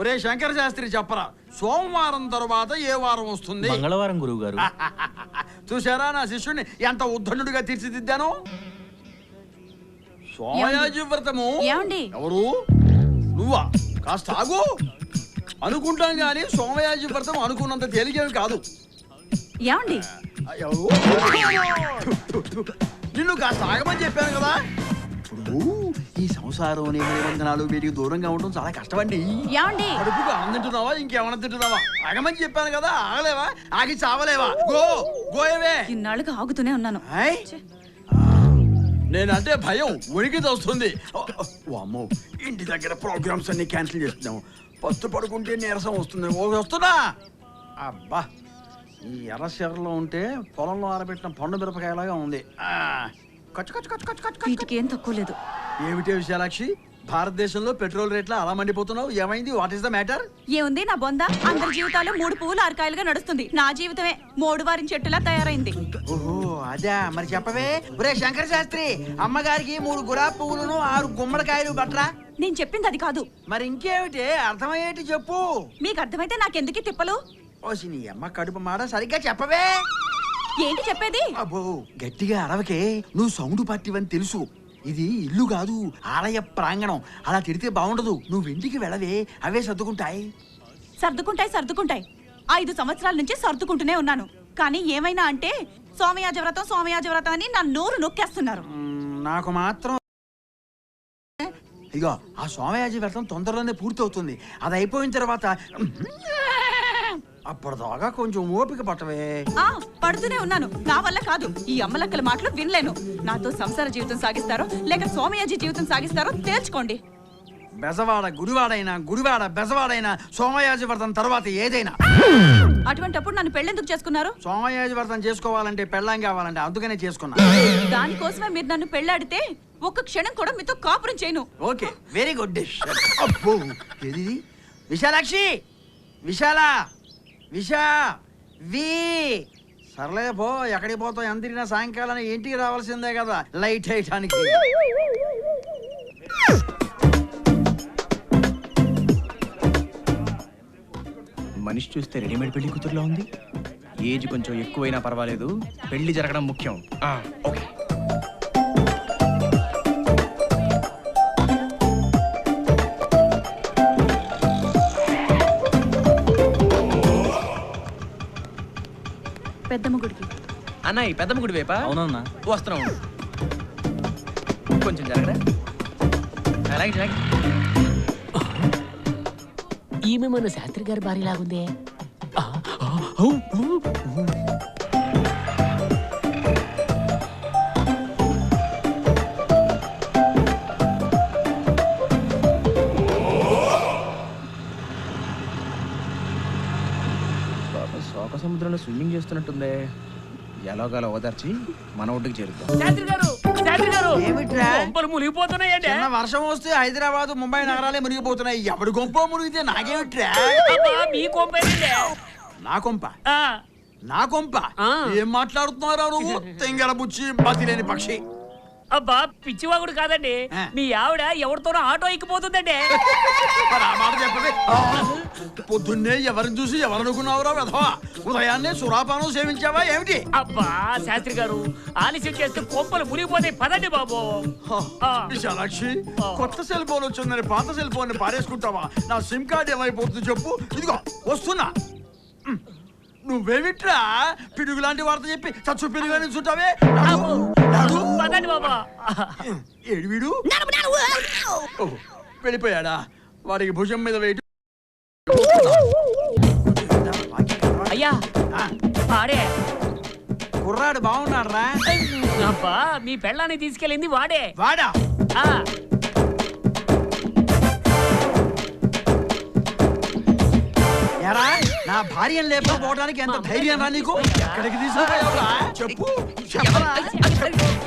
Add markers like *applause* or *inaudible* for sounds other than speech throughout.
ఒరే శంకర శాస్త్రి చెప్పరా సోమవారం తర్వాత ఏ వారం వస్తుంది? మంగళవారం గురువు గారు *laughs* చూసారా నా శిష్యుడిని ఎంత ఉద్ధనుడిగా తీర్చిదిద్దాను? సోమయాజి వ్రతము? ఏమండి? ఎవరు? నువ్వా? కాస్త ఆగు. అనుకుంటాం గాని సోమయాజి వ్రతం అనుకున్నంత తేలికేమి కాదు. ఏమండి? ఎవరు? *laughs* నిన్ను కాస్త ఆగమని చెప్పాను కదా. ఇప్పుడు ఈ సంసారం నిబంధనలు వీటికి దూరంగా ఉండడం చాలా కష్టమండి. ఏమండి? అన్నం తింటున్నావా? ఇంకేమన్నా తింటున్నావా? ఆగమని చెప్పాను కదా ఆగలేవా? ఆగి చావలేవా? గో గోయవే. ఇన్నాళ్ళుగా ఆగుతూనే ఉన్నాను. నేనంటే భయం ఉనికి వస్తుంది. ఓ అమ్మో ఇంటి దగ్గర ప్రోగ్రామ్స్ అన్ని క్యాన్సిల్ చేస్తున్నాము. పత్తు పడుకుంటే నీరసం వస్తుంది. ఓ వస్తున్నా. అబ్బా ఈ ఎర్ర చీరలో ఉంటే పొలంలో ఆరబెట్టిన పండు మిరపకాయలాగా ఉంది. వీటికి ఏం తక్కువ లేదు. ఏమిటే విశాలాక్షి భారతదేశంలో పెట్రోల్ రేట్లు అలా మండిపోతున్నావు. ఏమైంది? వాట్ ఈస్ ద మ్యాటర్ ఏముంది? నా బొంద? అందరి జీవితాలు మూడు పువ్వులు అరకాయలుగా నడుస్తుంది. నా జీవితమే మూడు వారిన చెట్టులా తయారైంది. ఓహో అదే మరి చెప్పవే. ఒరే శంకర శాస్త్రి అమ్మగారికి మూడు గులాబీ పువ్వులను ఆరు గుమ్మడికాయలు బట్రా. నేను చెప్పింది అది కాదు. మరి ఇంకేమిటి? అర్థమయ్యేటి చెప్పు. మీకు అర్థమైతే నాకెందుకు తిప్పలు? ఓసి నీ అమ్మ కడుపు మాట సరిగ్గా చెప్పవే. ఏంటి చెప్పేది? అబ్బో గట్టిగా అరవకే. నువ్వు సౌండ్ పట్టివని తెలుసు. ఇది ఇల్లు కాదు ఆలయ ప్రాంగణం. అలా తిడితే బాగుండదు. నువ్వు ఇంటికి వెళ్ళవే. అవే సర్దుకుంటాయి. సర్దుకుంటాయి సర్దుకుంటాయి. ఐదు సంవత్సరాల నుంచి సర్దుకుంటూనే ఉన్నాను. కానీ ఏమైనా అంటే సోమయాజ వ్రతం సోమయాజ వ్రతం అని నా నోరు నొక్కేస్తున్నారు. నాకు మాత్రం ఇగో ఆ సోమయాజి వ్రతం తొందరలోనే పూర్తవుతుంది. అది అయిపోయిన తర్వాత అప్పటిదాకా కొంచెం ఓపిక పట్టవే. ఆ పడుతూనే ఉన్నాను. నా వల్ల కాదు. ఈ అమ్మలక్కల మాటలు వినలేను. నాతో సంసార జీవితం సాగిస్తారో లేక సోమయాజి జీవితం సాగిస్తారో తేల్చుకోండి. బెజవాడ గుడివాడైనా గుడివాడ బెజవాడైనా సోమయాజి వ్రతం తర్వాత ఏదైనా. అటువంటప్పుడు నన్ను పెళ్ళెందుకు చేసుకున్నారు? సోమయాజి వ్రతం చేసుకోవాలంటే పెళ్ళాం కావాలంటే అందుకనే చేసుకున్నా. దానికోసమే మీరు నన్ను పెళ్ళాడితే ఒక్క క్షణం కూడా మీతో కాపురం చేయను. Okay very good dish. అబ్బో ఏది ఇది? విశాలాక్షి! విశాల! విశా వి. సర్లే పో ఎక్కడికి పోతావు ఎంత తిరిగినా సాయంకాలం ఇంటికి రావాల్సిందే కదా లైట్ వేయటానికి. మనిషి చూస్తే రెడీమేడ్ పెళ్ళి కూతురులో ఉంది? ఏజ్ కొంచెం ఎక్కువైనా పర్వాలేదు పెళ్ళి జరగడం ముఖ్యం. ఆ, ఓకే. పెద్దమ్మ గుడికి అన్న ఈ పెద్దమ్మ గుడి వైపా? అవునన్నా. వస్తున్నాం ఉండు. కొంచెం అలాగే అలాగే. ఈమె మన శాస్త్రి గారి భార్య సముద్రంలో స్విమ్మింగ్ చేస్తున్నట్టుందే. ఎలాగోలా ఓదార్చి మన ఒడ్డుకి చిన్న వర్షం వస్తే హైదరాబాద్ ముంబై నగరాలే మునిగిపోతున్నాయి. ఎవడి గొప్ప మునిగితే నాకేమిట్రా? అబ్బా, మీ నా కొంప? ఆ, నా కొంప? ఆ. ఏం మాట్లాడుతున్నారా నువ్వు? తెంగల బుచ్చి బతిలేని పక్షి. అబ్బా పిచ్చివాగుడు కాదండి. మీ ఆవిడ ఎవరితోనో ఆటో ఎక్కిపోతుందండి. చెప్పవే. పొద్దున్నే ఎవరిని చూసి ఎవరనుకున్నావురా వెధవా? ఉదయాన్నే సురాపానం సేవించావా ఏమిటి? అబ్బా శాస్త్రి గారు ఆలస్యం చేస్తే కొంపలు మునిగిపోతాయి. పదండి బాబు. ఆ. విశాలాక్షి. కొత్త సెల్ ఫోన్ వచ్చిందని పాత సెల్ ఫోన్ పారేసుకుంటావా? నా సిమ్ కార్డ్ ఏమైపోతుంది చెప్పు. ఇదిగో వస్తున్నా. నువ్వేమిట్రా పిడుగు లాంటి వార్త చెప్పి చచ్చు పిడుగు చుట్టావే అబ్బో. పదండి బాబా. ఏడు వీడు? వెళ్ళిపోయాడా? వాడికి భుజం మీద వెయిట్ అయ్యా ఆడే కుర్రాడు బాగున్నాడు రా అబ్బా మీ పెళ్ళాన్ని తీసుకెళ్ళింది వాడే. వాడా? నా భార్యను లేకపోవడానికి ఎంత ధైర్యం రా నీకు? ఎక్కడికి తీసుకుపోయావురా చెప్పు. చెప్పరా?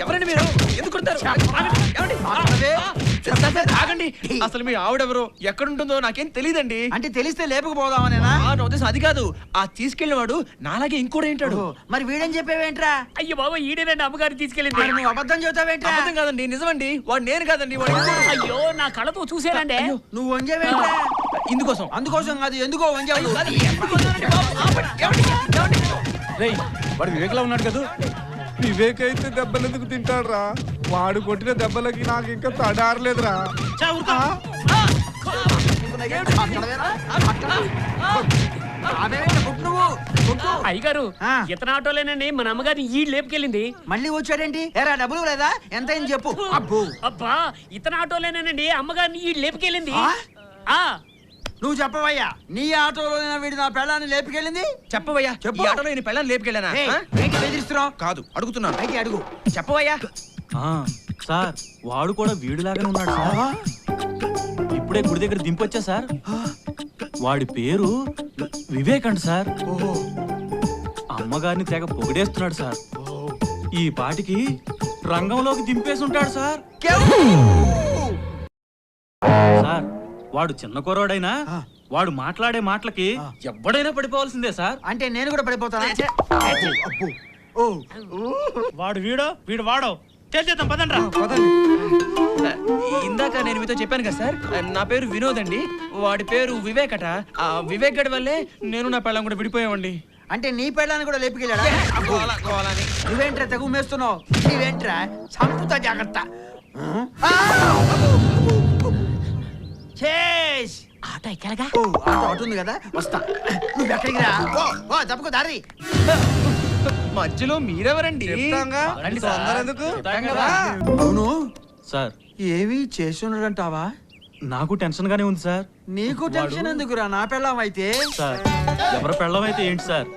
ఎవరండి మీరు? ఎందుకు కొడతారు? ఏమండి? మాట్లాడవే. సార్, సార్, ఆగండి. అసలు మీ ఆవిడెవరో? ఎక్కడుంటుందో నాకేం తెలియదండి అంటే తెలిస్తే లేపకపోదామనేనా? నా ఉద్దేశం అది కాదు. ఆ తీసుకెళ్ళినవాడు నాలాగే ఇంకోటి ఏంటాడు? మరి వీడేం చెప్పావేంట్రా? అయ్యో బాబా ఈడేనండి అమ్మగారు తీసుకెళ్ళింది. మరి నువ్వు అబద్ధం చెబుతావేంట్రా? అబద్ధం కాదండి నిజమండి. వాడు నేను కాదండి వాడు ఇంకోడు. అయ్యో నా కళ్ళతో చూసానండి నువ్వు వంజావేంట్రా? ఇందుకోసం. అందుకోసం కాదు ఎందుకో వంజావు రేయ్ వాడు వివేక్లా ఉన్నాడు కదా? వివేక్ అయితే దెబ్బలు ఎందుకు తింటాడురా? వాడు కొట్టిన దెబ్బలకి నాకు ఇంకా తడారలేదురా. అయ్యగారు ఆ. ఇతను ఆటోలేనండి మన అమ్మగారిని ఈ లేపుకెళ్ళింది. మళ్ళీ వచ్చాడేంటి? ఎరా డబ్బులు లేదా ఎంత అయింది చెప్పు. అబ్బో అబ్బా ఇతను ఆటోలేనండి అమ్మగారిని ఈ లేపుకెళ్ళింది. ఆ? నువ్వు చెప్పవయ్యా. నీ ఆటోలో వీడి నా పెళ్ళాన్ని లేపుకెళ్ళింది? చెప్పవయ్యా. చెప్పు. ఈ ఆటోలో నేను పెళ్ళని లేపుకెళ్ళానా? ఆ? ఏంటి బెదిరిస్తున్నావు కాదు అడుగుతున్నాను. పైకి అడుగు. చెప్పవయ్యా. సార్ వాడు కూడా వీడిలాగానే ఉన్నాడు సార్. ఇప్పుడే గుడి దగ్గర దింపొచ్చా సార్? వాడి పేరు వివేక్ అంట సార్ అమ్మగారిని తెగ పొగిడేస్తున్నాడు సార్. ఈ పాటికి రంగంలోకి దింపేసి ఉంటాడు సార్. సార్ వాడు చిన్న కుర్రోడైనా వాడు మాట్లాడే మాటలకి ఎవడైనా పడిపోవాల్సిందే సార్. అంటే నేను కూడా పడిపోతానా? అబ్బో ఓ. వాడు వీడో వీడు వాడో. చేద్దాం పదండ్రా. ఇందాక నేను మీతో చెప్పాను కదా సార్ నా పేరు వినోద్ అండి. వాడి పేరు వివేక్ అట ఆ వివేక్ గడి వల్లే నేను నా పెళ్ళం కూడా విడిపోయామండి. అంటే నీ పెళ్ళాన్ని కూడా లేపుకెళ్ళాడా. నువ్వేంట్రా తెగు మేస్తున్నావు? నీవేంట్రా? సంపుతా జాగ్రత్త! చేస్ ఆటో ఎక్కలగా? ఓ ఆటో ఉంది కదా వస్తా. నువ్వు ఎక్కడికి రా ఓ ఓ తప్పుకో దారి. మధ్యలో మీరెవరండి. అవును. సార్. ఏవి చేసి ఉండడంటావా? నాకు టెన్షన్ గానే ఉంది సార్. నీకు టెన్షన్ ఎందుకురా? నా పెళ్ళాం అయితే. సార్ ఎవరి పెళ్ళం అయితే ఏంటి సార్?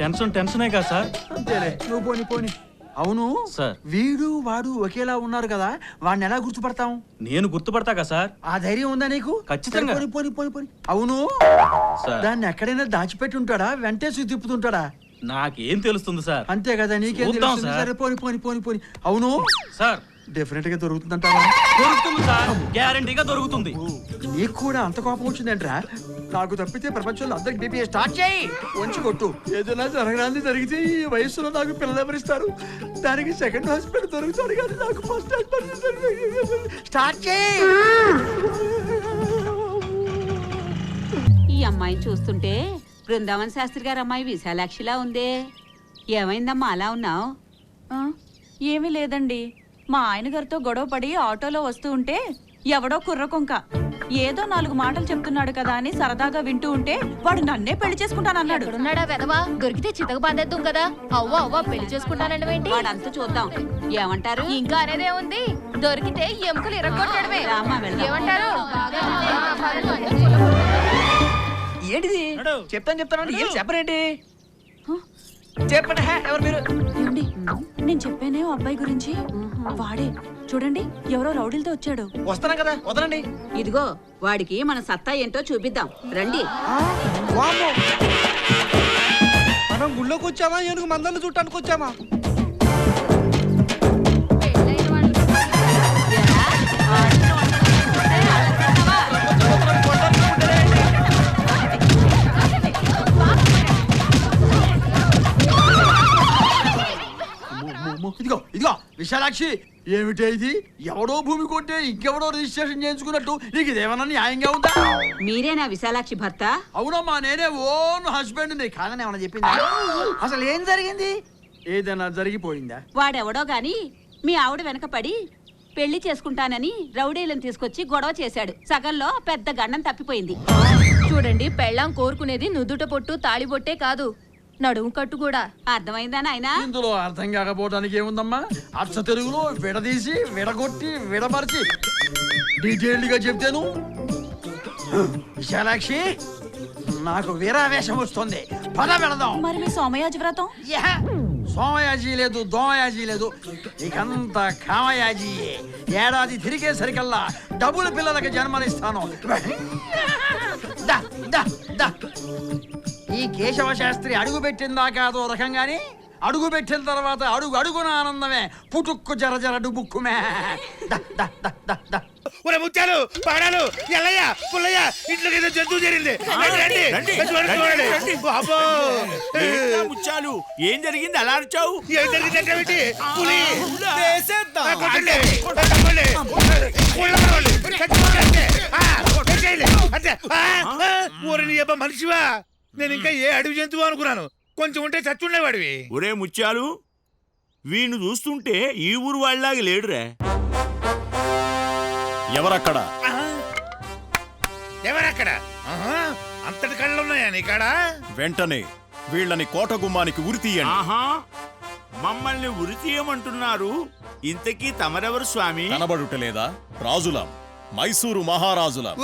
టెన్షన్ టెన్షనే కదా సార్. అంతేలే. నువ్వు పోని పోని. అవును. సార్. వీడు వాడు ఒకేలా ఉన్నారు కదా వాడిని ఎలా గుర్తుపడతాం? నేను గుర్తుపడతా కదా సార్. ఆ ధైర్యం ఉందా నీకు? ఖచ్చితంగా. పోని పోని పోని పోని అవును. సార్. దాన్ని ఎక్కడైనా దాచిపెట్టి ఉంటాడా? వెంటేసి తిప్పుతుంటాడా? నాకేం తెలుస్తుంది సార్? అంతే కదా నీకేం తెలుస్తుంది? సరే పోని పోని పోని పోని. అవును. సార్. డెఫినెట్గా దొరుకుతుందంటావా? దొరుకుతుంది సార్. గ్యారంటీగా దొరుకుతుంది. నీకు కూడా అంత కోపం వచ్చిందంట్రా? నాకు తప్పితే ప్రపంచంలో అందరికి బీపీ స్టార్ట్ చేయి. వంచి కొట్టు. ఏదైనా జరగడానికి జరిగితే ఈ వయసులో నాకు పిల్లలు ఎవరిస్తారు? దానికి సెకండ్ హాస్పిటల్ దొరుకుతాడు కానీ నాకు ఫస్ట్ హాస్పిటల్ స్టార్ట్ చేయి. ఈ అమ్మాయిని చూస్తుంటే బృందావన్ శాస్త్రి గారి అమ్మాయి విశాలాక్షిలా ఉందే. ఏమైందమ్మా అలా ఉన్నావు? ఆ, ఏమీ లేదండి. మా ఆయన గారితో గొడవ పడి ఆటోలో వస్తూ ఉంటే ఎవడో కుర్రకొంక ఏదో నాలుగు మాటలు చెప్తున్నాడు కదా అని సరదాగా వింటూ ఉంటే వాడు నన్నే పెళ్ళి చేసుకుంటానన్నాడు వెదవా దొరికితే చితక బాధేద్దాం కదా. అవ్వ అవ్వ పెళ్ళి చేసుకుంటానండి ఏంటి వాడంతా చూద్దాం. ఏమంటారు? ఇంకా అనేదే ఉంది. దొరికితే ఎముకలు ఇరగొట్టడమే. ఏమంటారు? ఏంటిది? చెప్తాను చెప్తాను ఏం చెప్పరేంటి? చెప్పండి హే, ఎవరు మీరు? ఏమండి? నేను చెప్పానే ఓ అబ్బాయి గురించి. వాడే చూడండి ఎవరో రౌడీలతో వచ్చాడు. వస్తాను కదా వదలండి. ఇదిగో వాడికి మన సత్తా ఏంటో చూపిద్దాం. రండి. వామ్మో. మనం గుళ్ళోకి వచ్చామా? ఏనుగు మందలు చుట్టానికి వచ్చామా? విశాలాక్షి ఏమిటే ఇది? ఎవడో భూమి కొంటే ఇంకెవడో రిజిస్ట్రేషన్ చేయించుకున్నట్టు నీకు ఇదేమన్నా న్యాయంగా ఉందా? మీరేనా విశాలాక్షి భర్త? అవునమ్మా నేనే ఓన్ హస్బెండ్ని. కాదని ఏమన్నా చెప్పిందా? అసలు ఏం జరిగింది? ఏదైనా జరిగిపోయిందా? వాడెవడో గాని మీ ఆవిడ వెనక పడి పెళ్ళి చేసుకుంటానని రౌడీలను తీసుకొచ్చి గొడవ చేశాడు. సగంలో పెద్ద గండం తప్పిపోయింది. చూడండి పెళ్ళాం కోరుకునేది నుదుట పొట్టు తాళి బొట్టే కాదు. నడుము కట్టు కూడా. అర్థమైందా నాయనా? ఇందులో అర్థం కాకపోవడానికి ఏముందమ్మా? అచ్చ తెలుగులో విడదీసి విడగొట్టి విడమర్చి డీటెయిల్డ్గా చెప్తాను. విశాలాక్షి నాకు వీరావేశం వస్తుంది. పద వెళదాం. మరి మీ సోమయాజి వ్రతం! సోమయాజీ లేదు దోమయాజీ లేదు. ఇకంతా కామయాజీ. ఏడాది తిరిగేసరికల్లా డబుల్ పిల్లలకి జన్మనిస్తాను. దా, దా, దా. ఈ కేశవ శాస్త్రి అడుగు పెట్టిందాకా అదో రకంగాని అడుగు పెట్టిన తర్వాత అడుగు అడుగున ఆనందమే పుటుక్కు జర జర డుబుక్కుమే దా, దా, దా, దా, దా. ఒరే ముత్యాలు పాడాలు ఎల్లయ్య పుల్లయ్య ఇంట్లోకి ఏదో జంతువు చేరింది రండి, రండి చూడండి, చూడండి. బాబో ముచ్చాలు ఏం జరిగింది అలా అరిచావు ఏం జరిగిందంటే ఏమిటి? పులి ఆ, కొట్టండి. కొట్టండి. పుల్ల పడవండి. చచ్చిపోకండి. ఆ, కొట్టండి. చేయలే అంతే ఆ, ఆ, ఊరి నీ అబ్బా మనిషివా నేను ఇంకా ఏ అడవి జంతువు అనుకున్నాను? కొంచెం ఉంటే చచ్చుండేవాడివి. ఒరే ముత్యాలు వీణ్ణి చూస్తుంటే ఈ ఊరు వాళ్ళలాగా లేడురా. ఎవరక్కడ? ఎవరక్కడ? ఆహా, అంతటి కళ్ళు ఉన్నాయా నీ కాడ వెంటనే వీళ్ళని కోట గుమ్మానికి ఉరి తీయండి. ఆహా. మమ్మల్ని ఉరి తీయమంటున్నారు. ఇంతకీ తమరెవరు స్వామి? కనబడుటలేదా రాజులం. మైసూరు మహారాజులం!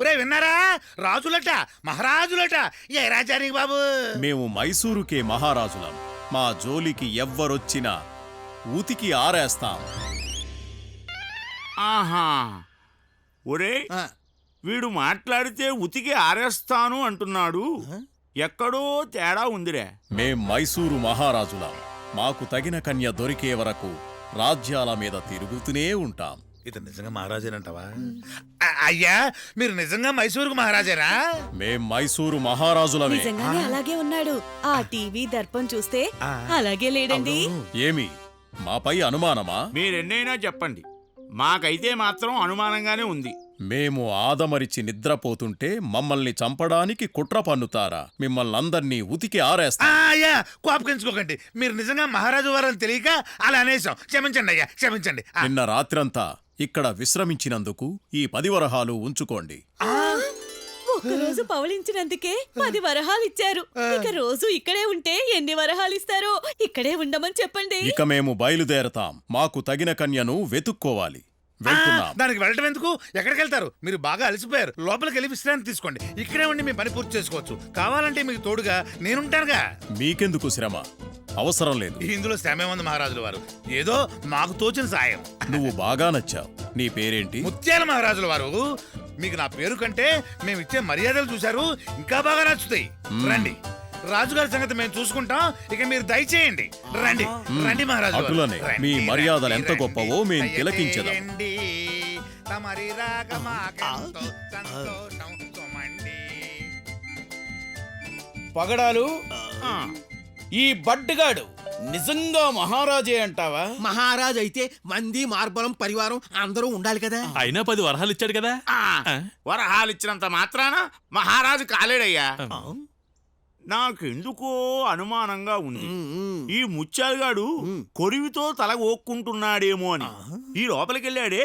ఒరే విన్నారా? రాజులట మహారాజులట. ఏ రాజానికి బాబు? మేము మైసూరుకే మహారాజులం. మా జోలికి ఎవ్వరొచ్చినా ఉతికి ఆరేస్తాం. ఆహా! ఒరే వీడు మాట్లాడితే ఉతికి ఆరేస్తాను అంటున్నాడు. ఎక్కడో తేడా ఉందిరే. మేం మైసూరు మహారాజులం. మాకు తగిన కన్య దొరికే వరకు రాజ్యాల మీద తిరుగుతూనే ఉంటాం. ఇతను నిజంగా మహారాజేనంటావా? అయ్యా మీరు నిజంగా మైసూరుకు మహారాజేనా మేం మైసూరు మహారాజులమే. నిజంగానే అలాగే ఉన్నాడు. ఆ టీవీ దర్పం చూస్తే అలాగే లేడండి. ఏమి? మాపై అనుమానమా? మీరెన్నైనా చెప్పండి. మాకైతే మాత్రం అనుమానంగానే ఉంది. మేము ఆదమరిచి నిద్రపోతుంటే మమ్మల్ని చంపడానికి కుట్ర పన్నుతారా? మిమ్మల్ని అందర్నీ ఉతికి ఆరేస్తా. అయ్యా కోపగించుకోకండి. మీరు నిజంగా మహారాజు వారని తెలియక అలా అనేసాం క్షమించండి అయ్యా క్షమించండి. నిన్న రాత్రంతా ఇక్కడ విశ్రమించినందుకు ఈ పది వరహాలు ఉంచుకోండి. ఒక్కరోజు పవళించినందుకే పది వరహాలు ఇచ్చారు ఇక రోజు ఇక్కడే ఉంటే ఎన్ని వరహాలు ఇస్తారో ఇక్కడే ఉండమని చెప్పండి. ఇక మేము బయలుదేరతాం. మాకు తగిన కన్యను వెతుక్కోవాలి. వెళ్తున్నాం. దానికి వెళ్ళటం ఎందుకు? ఎక్కడికి వెళ్తారు? మీరు బాగా అలసిపోయారు. లోపలికి వెళ్ళి విశ్రాంతి తీసుకోండి. ఇక్కడే ఉండి మీ పని పూర్తి చేసుకోవచ్చు. కావాలంటే మీకు తోడుగా నేనుంటానుగా. మీకెందుకు శ్రమ? అవసరం లేదు. ఇందులో శ్రమేముంది మహారాజుల వారు. ఏదో మాకు తోచిన సాయం. నువ్వు బాగా నచ్చావు. నీ పేరేంటి? ముత్యాల మహారాజుల వారు. మీకు నా పేరు కంటే మేము ఇచ్చే మర్యాదలు చూశారు. ఇంకా బాగా నచ్చుతాయి. రండి. రాజుగారి సంగతి మేము చూసుకుంటాం. ఇక మీరు దయచేయండి. రండి. రండి మహారాజు వారు. అటులనే. రండి, మీ రండి, మర్యాదలు ఎంత రండి. గొప్పవో మేం తిలకించదాం దయచేయండి. తమరి రాగమాకెంతో సంతోషం సుమండి. పగడాలు ఈ బడ్డగాడు నిజంగా మహారాజే అంటావా? మహారాజ్ అయితే మంది మార్బలం పరివారం అందరూ ఉండాలి కదా. అయినా పది వరహాలు ఇచ్చాడు కదా. వరహాలిచ్చినంత మాత్రాన మహారాజు కాలేడయ్యా. నాకెందుకో అనుమానంగా ఉంది. ఈ ముత్యాలుగాడు కొరివితో తల ఓక్కుంటున్నాడేమో అని. ఈ లోపలికెళ్ళాడే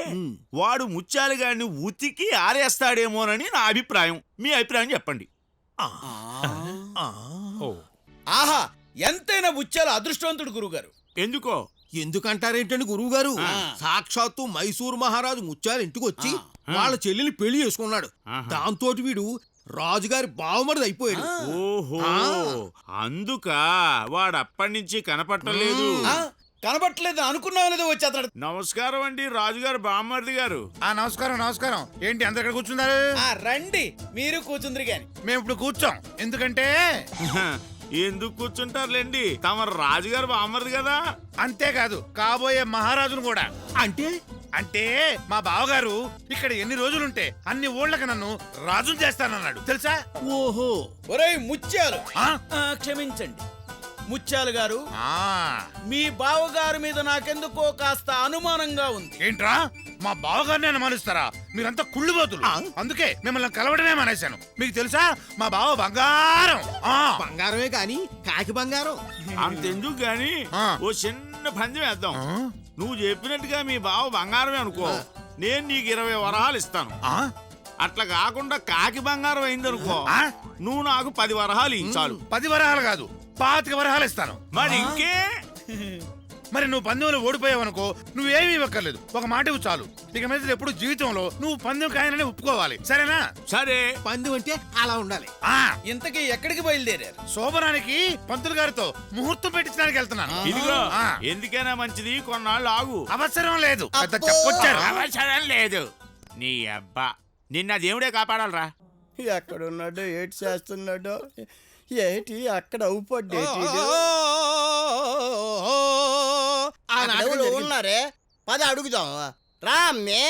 వాడు ముత్యాలుగాడిని ఉతికి ఆరేస్తాడేమోనని నా అభిప్రాయం. మీ అభిప్రాయం చెప్పండి. ఆహా ఎంతైనా బుచ్చాలు అదృష్టవంతుడు గురుగారు ఎందుకో? ఎందుకంటారేంటండి గురువు గారు సాక్షాత్తు మైసూరు మహారాజు ముత్యాలు ఇంటికి వచ్చి వాళ్ళ చెల్లిని పెళ్ళి చేసుకున్నాడు. దాంతో వీడు రాజుగారి బావమరిది అయిపోయాడు. ఓహో. అందుక వాడు అప్పటి నుంచి కనపట్టలేదు. ఆ, కనబట్టలేదు అనుకున్నావు లేదో వచ్చి అతడు నమస్కారం అండి రాజుగారు బామ్మర్ది గారు. ఆ నమస్కారం నమస్కారం. ఏంటి అందరు ఇక్కడ కూర్చున్నారు? ఆ, రండి. మీరు కూర్చుందిరి గాని. మేము ఇప్పుడు కూర్చోం. ఎందుకంటే? ఎందుకు కూర్చుంటారులేండి? తమ రాజుగారు బామ్మర్ది కదా? అంతేకాదు కాబోయే మహారాజును కూడా. అంటే? అంటే మా బావగారు ఇక్కడ ఎన్ని రోజులుంటే అన్ని ఊళ్ళకి నన్ను రాజును చేస్తానన్నాడు. తెలుసా? ఓహో. ఒరేయ్ ముత్యాలు. ఆ? ఆ, క్షమించండి. ముత్యాలు గారు ఆ, మీ బావగారి మీద నాకెందుకో కాస్త అనుమానంగా ఉంది. ఏంట్రా? మా బావగారిని అనుమానిస్తారా మీరంతా కుళ్ళుబోతులు అందుకే మిమ్మల్ని కలవడమే మానేశాను. మీకు తెలుసా? మా బావ బంగారం. ఆ, బంగారమే కాని కాకి బంగారం. అంతెందుకు గాని ఆ. ఓ చిన్న పందెం వేద్దాం. ఆ? నువ్వు చెప్పినట్టుగా మీ బావ బంగారమే అనుకో. నేను నీకు ఇరవై వరహాలు ఇస్తాను? అట్లా కాకుండా కాకి బంగారం అయిందనుకో? నువ్వు నాకు పది వరహాలు ఇయ్యి చాలు. పది వరహాలు కాదు పాతిక వరహాలు ఇస్తాను. మరి ఇంకే? మరి నువ్వు పందెంలో ఓడిపోయావనుకో నువ్వేమీ ఇవ్వక్కర్లేదు. ఒక మాట ఇవ్వు చాలు. ఇక మీద ఎప్పుడు జీవితంలో నువ్వు పందెం కాయనని ఒప్పుకోవాలి. సరేనా? సరే. పందెం అంటే అలా ఉండాలి. ఆ. ఇంతకీ ఎక్కడికి బయలుదేరారు? శోభనానికి పంతులు గారితో ముహూర్తం పెట్టించడానికి వెళ్తున్నాను. ఇదిగో ఆ. ఎందుకైనా మంచిది కొన్నాళ్ళు ఆగు. అవసరం లేదు. పెద్ద చెప్పొచ్చారు. అవసరం లేదు. నీ అబ్బా. నిన్న దేవుడే కాపాడాలరా. ఎక్కడున్నాడో ఏటి చేస్తున్నాడో ఏటి అక్కడ అవుపడ్డేటి ఉన్నారే? పద అడుగుదాం. రా అమ్మే.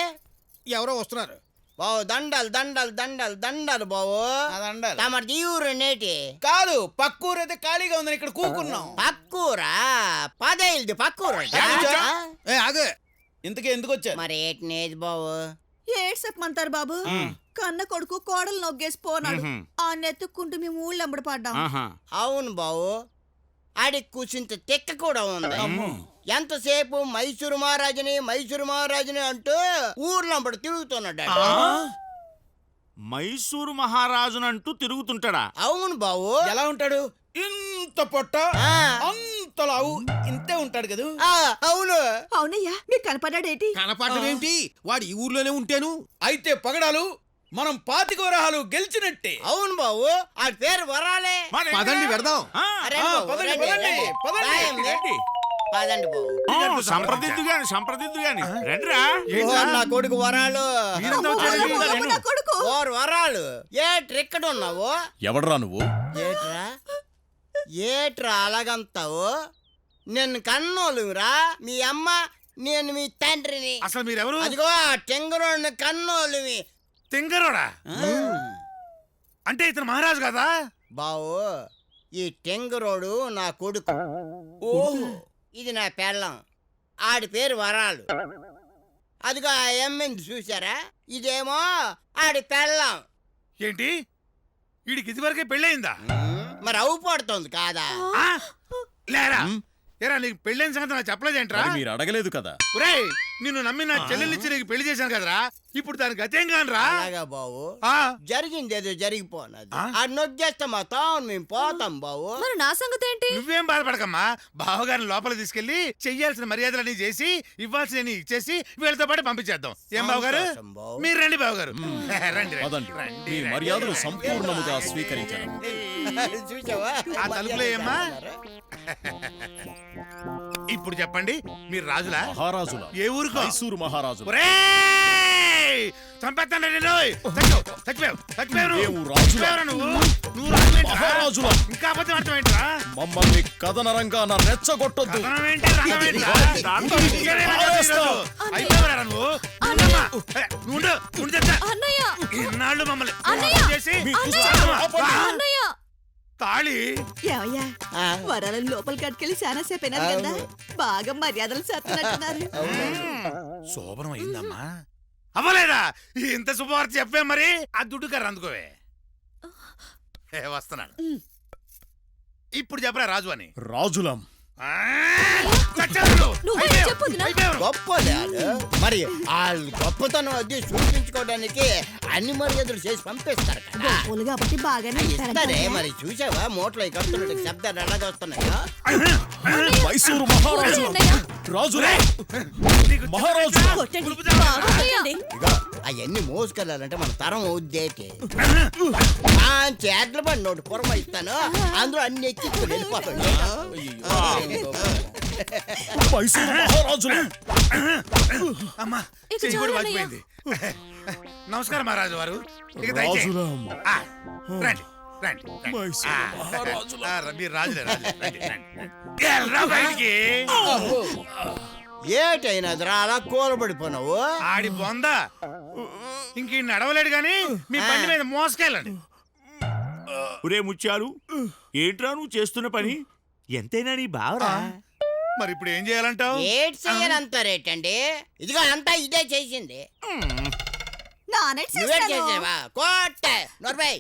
ఎవరో వస్తున్నారు. బావు దండాలు దండాలు దండాలు దండాలు బావు. అదండాలి జీవురు నేటి. కాదు పక్కూరు అయితే ఖాళీగా ఉందని ఇక్కడ కూకున్నాం. పక్కూరా? పదేళ్ళది పక్కూరు. ఏ ఆగు. ఇంతకీ ఎందుకు వచ్చారు? మరి ఏటి నేజ్ బావు? ఏడ్ చెప్పమంటారు బాబు కన్న కొడుకు కోడలు నొగ్గేసిపోనాడు మ్హూ. ఆ నెత్తుక్కుంటూ మేము ఊళ్ళో అమ్మడి పడ్డాం అవును బావు. ఆడి కూసింత తెక్క కూడా ఉంది. ఎంతసేపు మైసూరు మహారాజుని మైసూరు మహారాజుని అంటూ ఊర్లంబడి తిరుగుతున్నాడు. మైసూరు మహారాజునంటూ తిరుగుతుంటాడా? అవును బావు. ఎలా ఉంటాడు? ఇంత పొట్ట అంత లావు ఇంతే ఉంటాడు కదా? అవును. అవునయ్యా మీకు కనపడ్డాడేటి? కనపడమేంటి వాడు ఈ ఊర్లోనే ఉంటేను అయితే పగడాలు మనం పాతిక వరహాలు గెలిచినట్టే. అవును బావు. ఆ పేరు వరాలే. పదండి బాబు, పదండి, పదండి. పదండి. పదండి బావు ఆ, సంప్రదిద్దు గాని సంప్రదిద్దు గాని. రండిరా. ఓ, నా కొడుకు వరాలు. మీరంతా వచ్చారండి. కొడుకు. ఓరు వరాలు. ఏట్రా ఇక్కడ ఉన్నావు? ఎవడ్రా నువ్వు? ఏట్రా? ఏట్రా అలాగంతావు? నిన్ను కన్నోలురా మీ అమ్మ నేను మీ తండ్రిని. అసలు మీరెవరు? అదిగో ఆ టెంగరోడ్ని కన్నోలువి తింగరోడా అంటే ఇతను మహారాజు కదా? బావు ఈ టెంగరోడు నా కొడుకు. ఓహో ఇది నా పెళ్ళం. ఆడి పేరు వరాలు. అదిగో ఆ ఎమ్మెంది చూసారా ఇదేమో ఆడి పెళ్ళం. ఏంటి? వీడికి ఇదివరకే పెళ్ళయిందా? మరి అవు పడుతుంది కాదా? ఆ? లేరా? ఏరా నీకు పెళ్ళైన సంగతి నాకు చెప్పలేదేంట్రా? మరి మీరు అడగలేదు కదా. ఒరేయ్ నిన్ను నమ్మి నా చెల్లెలిచ్చి నీకు పెళ్ళి చేశాను కదరా? ఇప్పుడు దానికి గతేం కానరా అలాగా బావు జరిగింది ఏదో జరిగిపోనది. ఆ? నొగ్గేస్తే మా తాను మేము పోతాం బావు మరి నా సంగతి ఏంటి? నువ్వేం బాధపడకమ్మా. బావగారిని లోపల తీసుకెళ్ళి చెయ్యాల్సిన మర్యాదలన్నీ చేసి ఇవ్వాల్సిన ఇచ్చేసి వీళ్ళతో పాటు పంపించేద్దాం. ఏం బావగారు. మీరు రండి బావగారు. *laughs* రండి రండి మీ మర్యాదలు సంపూర్ణముగా స్వీకరించడం చూసావా? ఆ తలుపులో ఏమ్మా? ఇప్పుడు చెప్పండి మీరు రాజులా? మహారాజుల? ఏ ఊరుకో? మైసూరు మహారాజు! చంపేస్తాను నేను చచ్చిపోయావు చచ్చిపోయావు నువ్వు. నువ్వు? ఇంకా అబద్ధం మమ్మల్ని కథన రంగాన రెచ్చగొట్టొద్దు. ఇన్నాళ్ళు మమ్మల్ని! చేసి తాళి. వరాలను లోపలికి కట్టుకెళ్ళి చాలా సేపు కదా. బాగా మర్యాదలు చేస్తున్నట్టున్నారు. శోభనం అయిందమ్మా. అవ్వలేదా? ఇంత శుభవార్త చెప్పే మరి? ఆ దుడ్డు కర్ర అందుకోవే. ఏ, వస్తున్నాను. ఇప్పుడు చెప్పరా రాజు అని రాజులం. ఆడు. మరి వాళ్ళు గొప్పతనం అది చూపించుకోవడానికి అన్ని మర్యాదలు చేసి పంపిస్తారు గొప్పలు కాబట్టి బాగానే ఇస్తారే. మరి చూసావా? మూటలో కడుతున్నట్టు శబ్దాలు ఎలాగ వస్తున్నాయో? మైసూరు మహారాజు. రాజులే. మహారాజు. అవన్నీ మోసుకెళ్ళాలంటే మన తరం అవుద్దేటి చేట్ల పడి నోటి పొరమ ఇస్తాను. అందులో అన్ని అమ్మా చెయ్యి కూడా అన్నయ్య. వాచిపోయింది నమస్కారం మహారాజు వారు. ఇక దయచేయండి. రాజులం ఆ, రండి రండి రండి. మైసూరు ఆ, మహారాజులం. ఆ, మీరు రాజులే రాజులే రండి రండి. ఎల్రా బయటికి. ఏటైనదిరా అలా కూలబడిపోయినావు ఆడి బొంద. ఇంక ఈ నడవలేడు గాని మీ బండి మీద మోసుకెళ్ళండి. ఒరే ముత్యాలు ఏంట్రా నువ్వు చేస్తున్న పని? ఎంతైనా నీ బావరా? మరి ఇప్పుడు ఏం చేయాలంటావు? ఏటి చెయ్యనంటారేటండి ఇదిగో అంతా ఇదే చేసింది. నువ్వే. చేసావా? కోట నొరబై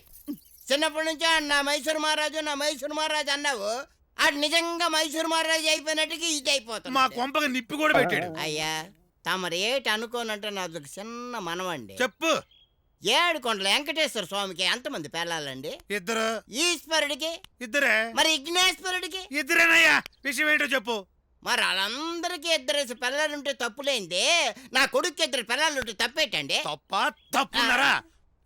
చిన్నప్పటి నుంచి నా మైసూరు మహారాజు నా మైసూరు మహారాజు అన్నావు. ఆడు నిజంగా మైసూరు మహారాజు అయిపోయినట్టుగా ఇది అయిపోతుంది. మా కొంపకి నిప్పి కూడా పెట్టాడు. అయ్యా తమరు ఏటి అనుకోనంటే నాది ఒక చిన్న మనవండి చెప్పు. ఏడు కొండల వెంకటేశ్వర స్వామికి ఎంతమంది పెళ్ళాలండి? ఇద్దరు. ఈశ్వరుడికి? ఇద్దరే. మరి విఘ్నేశ్వరుడికి? ఇద్దరేనయ్యా విషయం ఏంటో చెప్పు. మరి వాళ్ళందరికీ ఇద్దరేసి పిల్లలుంటే తప్పులేంది? నా కొడుకు ఇద్దరు పిల్లలుంటే తప్పేటండి? తప్ప తప్పున్నారా?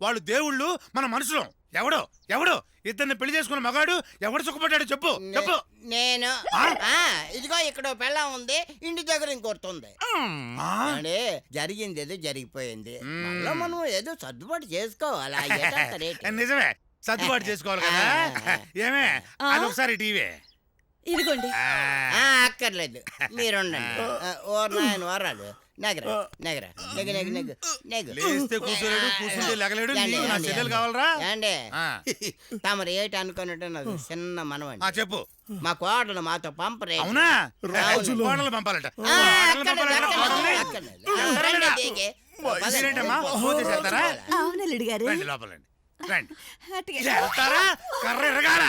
వాళ్ళు దేవుళ్ళు మన మనుషులం. ఎవడో ఎవడో? ఇద్దరిని పెళ్ళి చేసుకున్న మగాడు ఎవడు సుఖపడ్డాడు చెప్పు చెప్పు. నేను? ఆ, ఇదిగో ఇక్కడ ఓ పెళ్ళం ఉంది ఇంటి దగ్గర ఉంది అంటే జరిగింది ఏదో జరిగిపోయింది. మళ్ళా మనం ఏదో సర్దుబాటు చేసుకోవాలి? ఆ? *laughs* నిజమే. సర్దుబాటు చేసుకోవాలి కదా? ఏమే? అదొకసారి టీవీ. ఇదిగోండి. ఆ, అక్కర్లేదు. మీరుండండి ఆ, ఓ నాయన వరాలు నగర నగర. నెగ నెగ నెగ నెగ. లేస్తే కూర్చోలేడు కూర్చుంటే లెగలేడు నీకు నా చెల్లెలు. కావాలరా? ఏండి ఆ. తమరు ఏటి అనుకున్నట్టు నాకు చిన్న మనవండి. ఆ, చెప్పు. మా కోడలు మాతో పంపరే అవునా? రాజులు. కోడలు పంపాలట. ఆ, కోడలు అక్కర్లేదు, పంపాలట అక్కర్లేదు, కోడల్ని? అక్కర్లేదు. రండి, దిగి. మీరేంటమ్మా ఫోన్ చేసేస్తారా అవును అల్లుడు గారు. రండి లోపలండి రండి. కర్ర ఎరగాల?